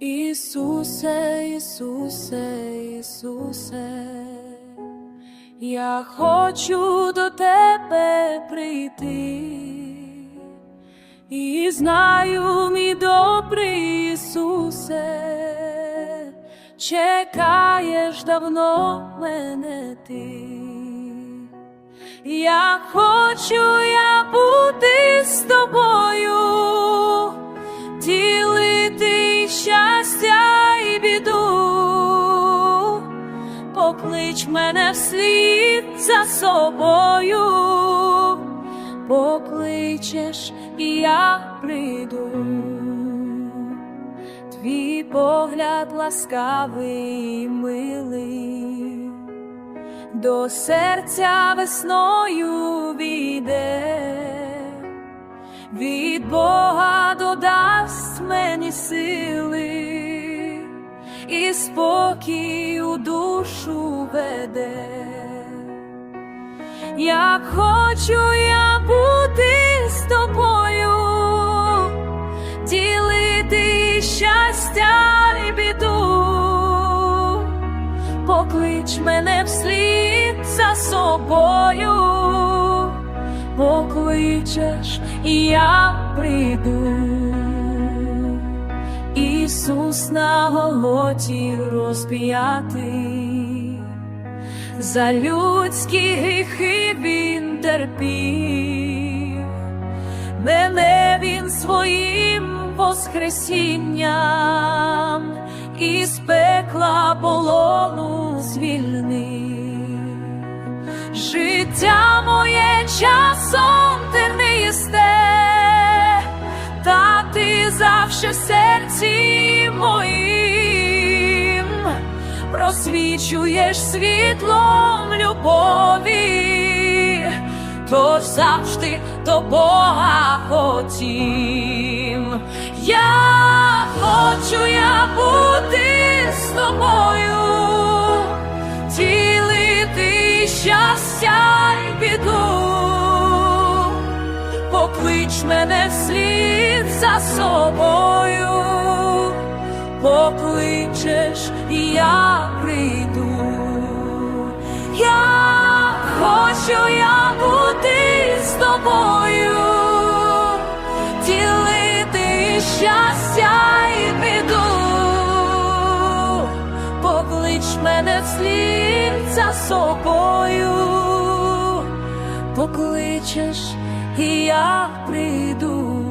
Ісусе, Ісусе, Ісусе, я хочу до Тебе прийти, і знаю, мій добрий Ісусе, чекаєш давно мене ти. Я хочу я бути з тобою, поклич мене вслід за собою, покличеш, і я прийду. Твій погляд ласкавий милий. До серця весною війде, від Бога додасть мені сили, і спокій душу веде. Як хочу я бути з тобою, ділити щастя і біду поклич мене вслід за собою, покличеш, і я прийду. Ісус на голоті розп'ятий, за людські гріхи він терпів, мене він своїм воскресінням із пекла полону звільнив. Життя моє часом завше в серці моїм просвічуєш світлом любові, тож завжди до Бога хотім. Я хочу я бути з тобою, ділити щастя й біду, поклич мене вслід за собою, покличеш, і я прийду. Я хочу я бути з тобою, ділити щастя і біду, поклич мене вслід за собою, покличеш, я прийду.